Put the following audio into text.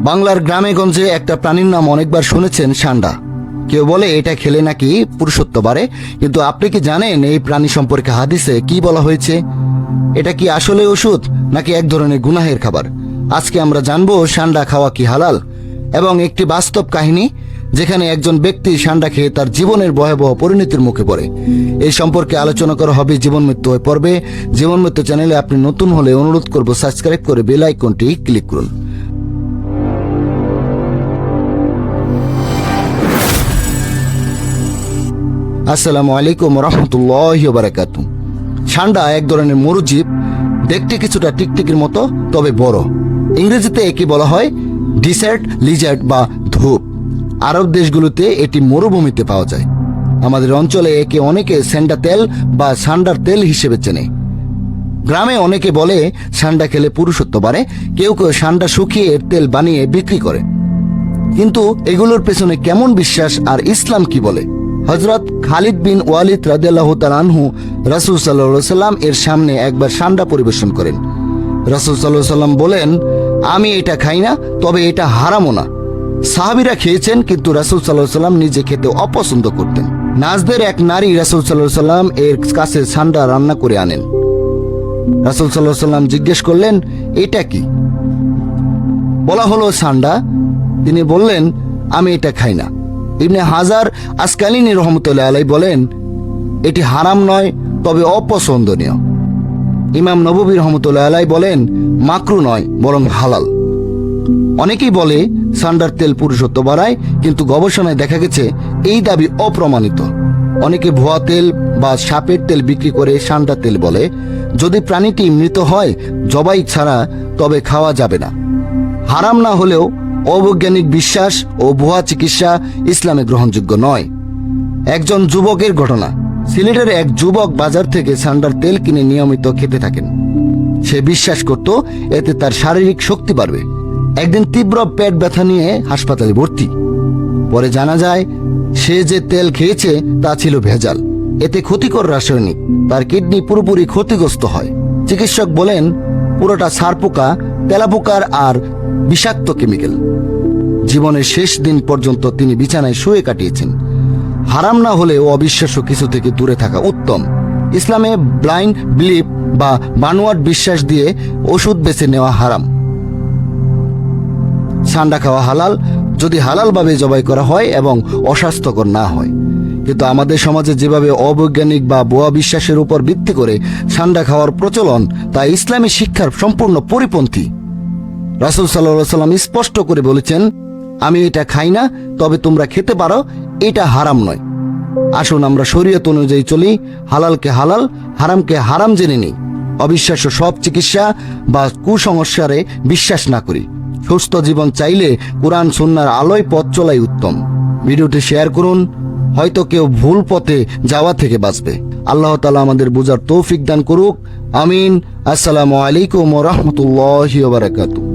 বাংলার গ্রামে গঞ্জে একটা প্রাণীর নাম অনেকবার শুনেছেন সান্ডা। কেউ বলে এটা খেলে নাকি পুরুষত্ব বাড়ে কিন্তু আপনি কি জানেন এই প্রাণী সম্পর্কে হাদিসে কি বলা হয়েছে? এটা কি আসলে ওষুধ, নাকি এক ধরনের গুনাহের খাবার? আজকে আমরা জানব সান্ডা খাওয়া কি হালাল, এবং একটি বাস্তব কাহিনী, যেখানে একজন ব্যক্তি সান্ডা খেয়ে তার জীবনের ভয়াবহ পরিণতির মুখে পড়ে। এই সম্পর্কে আলোচনা করা হবে জীবন মৃত্যু পড়বে জীবন মৃত্যু চ্যানেলে আপনি নতুন হলে অনুরোধ করব সাবস্ক্রাইব করে বেল আইকনটি ক্লিক করুন। আসসালামু আলাইকুম রহমতুল্লাহ বারাকাতু। ষান্ডা এক ধরনের মরুজীব, দেখতে কিছুটা টিকটিকির মতো, তবে বড়। ইংরেজিতে একে বলা হয় ডিসার্ট লিজার্ট বা ধূপ। আরব দেশগুলোতে এটি মরুভূমিতে পাওয়া যায়। আমাদের অঞ্চলে একে অনেকে স্যান্ডা তেল বা সান্ডার তেল হিসেবে চেনে। গ্রামে অনেকে বলে সান্ডা খেলে পুরুষত্ব বাড়ে, কেউ কেউ সান্ডা শুকিয়ে এর তেল বানিয়ে বিক্রি করে। কিন্তু এগুলোর পেছনে কেমন বিশ্বাস আর ইসলাম কি বলে? হজরত খালিদ বিন ওয়ালিদ রাদিয়াল্লাহ আনহু রাসুল সাল্লাহ সাল্লাম এর সামনে একবার সান্ডা পরিবেশন করেন। রাসুল সাল্লাহ সাল্লাম বলেন, আমি এটা খাই না, তবে এটা হারামও না। সাহাবিরা খেয়েছেন, কিন্তু রাসুল সাল্লাহ সাল্লাম নিজে খেতে অপছন্দ করতেন। নাজদের এক নারী রাসুল সাল্লাহ সাল্লাম এর কাছে সান্ডা রান্না করে আনেন। রাসুল সাল্লাহ সাল্লাম জিজ্ঞেস করলেন, এটা কি? বলা হলো সান্ডা। তিনি বললেন, আমি এটা খাই না। ইবনে হাজার আসকালিনী রহমতুল্লাহ আলাই বলেন, এটি হারাম নয়, তবে অপছন্দনীয়। ইমাম নববী রহমতুল্লাহ আলাই বলেন, মাকরু নয়, বরং হালাল। অনেকেই বলে, সান্ডার তেল পুরুষত্ব বাড়ায়, কিন্তু গবেষণায় দেখা গেছে, এই দাবি অপ্রমাণিত। অনেকে ভুয়া তেল বা সাপের তেল বিক্রি করে সান্ডার তেল বলে, যদি প্রাণীটি মৃত হয়, জবাই ছাড়া তবে খাওয়া যাবে না। হারাম না হলেও অবৈজ্ঞানিক বিশ্বাস ও ভুয়া চিকিৎসা ইসলামে গ্রহণযোগ্য নয়। একজন যুবকের ঘটনা। সিলেটের এক যুবক বাজার থেকে সান্ডার তেল কিনে নিয়মিত খেতে থাকেন। সে বিশ্বাস করত, এতে তার শারীরিক শক্তি বাড়বে। একদিন তীব্র পেট ব্যথা নিয়ে হাসপাতালে ভর্তি। পরে জানা যায়, সে যে তেল খেয়েছে তা ছিল ভেজাল। এতে ক্ষতিকর রাসায়নিক। তার কিডনি পুরোপুরি ক্ষতিগ্রস্ত হয়। চিকিৎসক বলেন, পুরোটা সারপোকা তেলাপোকার আর বিষাক্ত কেমিক্যাল। জীবনের শেষ দিন পর্যন্ত তিনি বিছানায় শুয়ে কাটিয়েছেন। হারাম না হলেও অবিশ্বাস্য কিছু থেকে দূরে থাকা উত্তম। ইসলামে ব্লাইন্ড বিলিভ বা বানোয়াট বিশ্বাস দিয়ে ওষুধ বেছে নেওয়া হারাম। সান্ডা খাওয়া হালাল, যদি হালালভাবে জবাই করা হয় এবং অস্বাস্থ্যকর না হয়। কিন্তু আমাদের সমাজে যেভাবে অবৈজ্ঞানিক বা বোয়া বিশ্বাসের উপর ভিত্তি করে সান্ডা খাওয়ার প্রচলন, তা ইসলামী শিক্ষার সম্পূর্ণ পরিপন্থী। রাসুল সাল্লাহ সাল্লাম স্পষ্ট করে বলেছেন, আমি এটা খাই না, তবে তোমরা খেতে পারো, এটা হারাম নয়। আসুন আমরা শরীয়ত অনুযায়ী চলি, হালালকে হালাল, হারামকে হারাম জেনে নিই। অবিশ্বাস্য সব চিকিৎসা বা কুসংস্কারে বিশ্বাস না করি। সুস্থ জীবন চাইলে কোরআন সুন্নার আলোয় পথ চলাই উত্তম। ভিডিওটি শেয়ার করুন হয়তো কেউ ভুল পথে যাওয়া থেকে বাঁচবে। আল্লাহ তালা আমাদের বোঝার তৌফিক দান করুক। আমিন। আসসালামু আলাইকুম রহমতুল্লাহ বারাকাতু